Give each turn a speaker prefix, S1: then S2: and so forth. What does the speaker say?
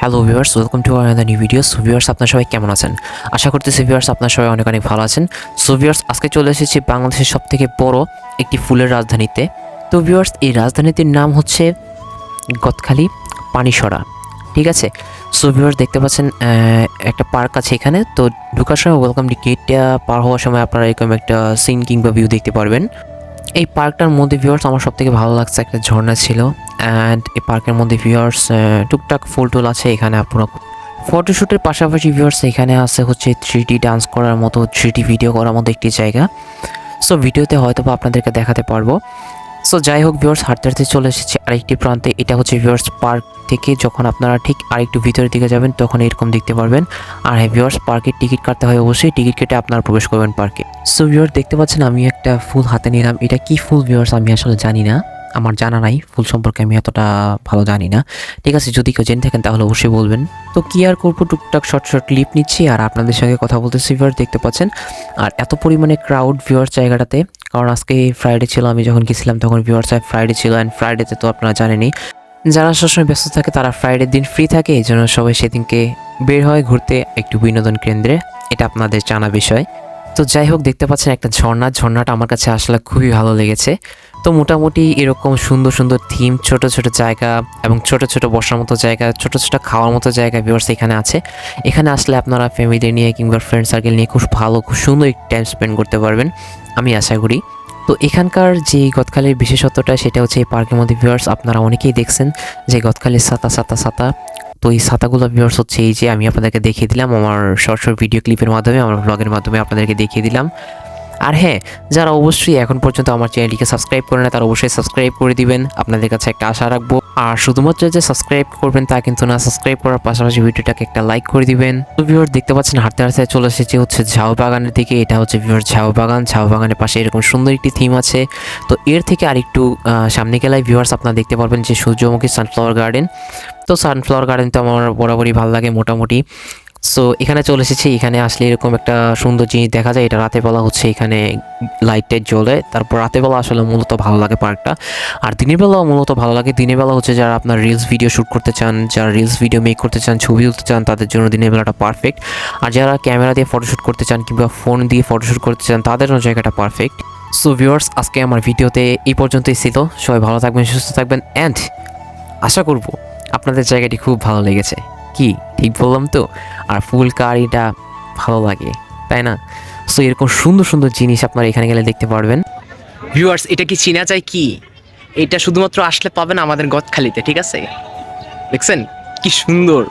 S1: Hello viewers welcome to another new video so viewers আপনার সবাই কেমন আছেন? আশা করতেছি ভিউয়ার্স আপনার সবাই অনেক অনেক ভালো আছেন। সো ভিউয়ার্স আজকে চলে এসেছি বাংলাদেশের সব থেকে বড় একটি ফুলের রাজধানীতে। তো ভিউয়ার্স এই রাজধানীটির নাম হচ্ছে গদখালি পানিসরা। ঠিক আছে? সো ভিউয়ার্স দেখতে পাচ্ছেন একটা পার্ক আছে এখানে। তো ঢোকার সময় ওয়েলকাম গেটটা পার হওয়ার সময় আপনারা এরকম একটা সিন কিংবা ভিউ দেখতে পারবেন। এই পার্কটার মধ্যে ভিউয়ার্স আমার সব থেকে ভালো লাগছে একটা ঝর্ণা ছিল। অ্যান্ড এই পার্কের মধ্যে ভিউয়ার্স টুকটাক ফুল টুল আছে এখানে আপনারা ফটোশ্যুটের পাশাপাশি ভিউয়ার্স এখানে আছে হচ্ছে থ্রি ডান্স করার মতো থ্রি ভিডিও করার মতো একটি জায়গা। সো ভিডিওতে হয়তো বা আপনাদেরকে দেখাতে পারব। সো যাই হোক ভিউয়ার্স হাঁটতে হাঁটতে চলে এসেছে আরেকটি প্রান্তে। এটা হচ্ছে ভিউয়ার্স পার্ক থেকে যখন আপনারা ঠিক আরেকটু ভিতরের দিকে যাবেন, তখন এরকম দেখতে পারবেন। আর হ্যাঁ ভিউয়ার্স পার্কের টিকিট কাটতে হয় অবশ্যই। টিকিট কেটে আপনারা প্রবেশ করবেন পার্কে সো ভিউয়ার্স দেখতে পাচ্ছেন আমি একটা ফুল হাতে নিলাম। এটা কি ফুল ভিউয়ার্স আমি আসলে জানি না। আমার জানা নাই, ফুল সম্পর্কে আমি এতটা ভালো জানি না। ঠিক আছে, যদি কেউ জেনে থাকেন তাহলে অবশ্যই বলবেন। তো কি আর করব, টুকটাক শর্ট শর্ট ক্লিপ নিচ্ছি আর আপনাদের সঙ্গে কথা বলতেছি ভিউয়ার দেখতে পাচ্ছেন। আর এত পরিমাণে ক্রাউড ভিউয়ার জায়গাটাতে, কারণ আজকে ফ্রাইডে ছিল, আমি যখন গেছিলাম তখন ভিউয়ার সাহেব ফ্রাইডে ছিল অ্যান্ড ফ্রাইডেতে তো আপনারা জানেনই। যারা সবসময় ব্যস্ত থাকে, তারা ফ্রাইডের দিন ফ্রি থাকে, এই জন্য সবাই সেদিনকে বের হয় ঘুরতে একটু বিনোদন কেন্দ্রে। এটা আপনাদের জানা বিষয়। তো যাই হোক, দেখতে পাচ্ছেন একটা ঝর্ণা। ঝর্ণাটা আমার কাছে আসলে খুবই ভালো লেগেছে। তো মোটামুটি এরকম সুন্দর সুন্দর থিম ছোট ছোট জায়গা এবং ছোট ছোট বসার মতো জায়গা, ছোট ছোট খাওয়ার মতো জায়গা ভিউয়ার্স এখানে আছে। এখানে আসলে আপনারা ফ্যামিলি নিয়ে কিংবা ফ্রেন্ড সার্কেল নিয়ে খুব ভালো, খুব সুন্দর টাইম স্পেন্ড করতে পারবেন, আমি আশা করি। তো এখানকার যে গতকালের বিশেষত্বটা, সেটা হচ্ছে এই পার্কের মধ্যে ভিউয়ার্স আপনারা অনেকেই দেখছেন যে গতকালের ছাতা সাতা ছাতা তো এই ছাতাগুলো ভিউয়ার্স হচ্ছে এই যে আমি আপনাদেরকে দেখিয়ে দিলাম, আমার শর্ট শর্ট ভিডিও ক্লিপের মাধ্যমে, আমার ব্লগের মাধ্যমে আপনাদেরকে দেখিয়ে দিলাম। আর হ্যাঁ যারা অবশ্যই এখন পর্যন্ত আমার চ্যানেলটিকে সাবস্ক্রাইব করে না তারা অবশ্যই সাবস্ক্রাইব করে দিবেন। আপনাদের কাছে একটা আশা রাখব। আর শুধুমাত্র যে সাবস্ক্রাইব করবেন তা কিন্তু না সাবস্ক্রাইব করার পাশাপাশি ভিডিওটাকে একটা লাইক করে দিবেন। তো ভিউয়ার দেখতে পাচ্ছেন, হাঁটতে হাঁটতে চলে এসেছে হচ্ছে ঝাউ বাগানের দিকে। এটা হচ্ছে ভিউয়ার ঝাউ বাগান। ঝাউ বাগানের পাশে এরকম সুন্দর একটি থিম আছে। তো এর থেকে আরেকটু সামনে গেলে ভিউয়ার্স আপনারা দেখতে পারবেন যে সূর্যমুখী সানফ্লাওয়ার গার্ডেন তো সানফ্লাওয়ার গার্ডেন তো আমার বরাবরই ভালো লাগে মোটামুটি। সো এখানে চলে এসেছি। এখানে আসলে এরকম একটা সুন্দর জিনিস দেখা যায়। এটা রাতে বেলা হচ্ছে, এখানে লাইট টাইট জ্বলে। তারপর রাতে বেলা আসলে মূলত ভালো লাগে পার্কটা। আর দিনের বেলাও মূলত ভালো লাগে। দিনের বেলা হচ্ছে যারা আপনার রিলস ভিডিও শ্যুট করতে চান, যারা রিলস ভিডিও মেক করতে চান, ছবি তুলতে চান, তাদের জন্য দিনের বেলাটা পারফেক্ট আর যারা ক্যামেরা দিয়ে ফটোশ্যুট করতে চান কিংবা ফোন দিয়ে ফটোশ্যুট করতে চান, তাদের জন্য জায়গাটা পারফেক্ট সো ভিউয়ার্স আজকে আমার ভিডিওতে এই পর্যন্তই ছিল। সবাই ভালো থাকবেন, সুস্থ থাকবেন। অ্যান্ড আশা করব আপনাদের জায়গাটি খুব ভালো লেগেছে। কি? ঠিক বললাম তো? আর ফুল কারিটা ভালো লাগে, তাই না? সো এরকম সুন্দর সুন্দর জিনিস আপনারা এখানে গেলে দেখতে পারবেন।
S2: ভিউয়ার্স এটা কি চিনা যায় কি? এটা শুধুমাত্র আসলে পাবেন আমাদের গদখালিতে, ঠিক আছে? দেখছেন? কি সুন্দর!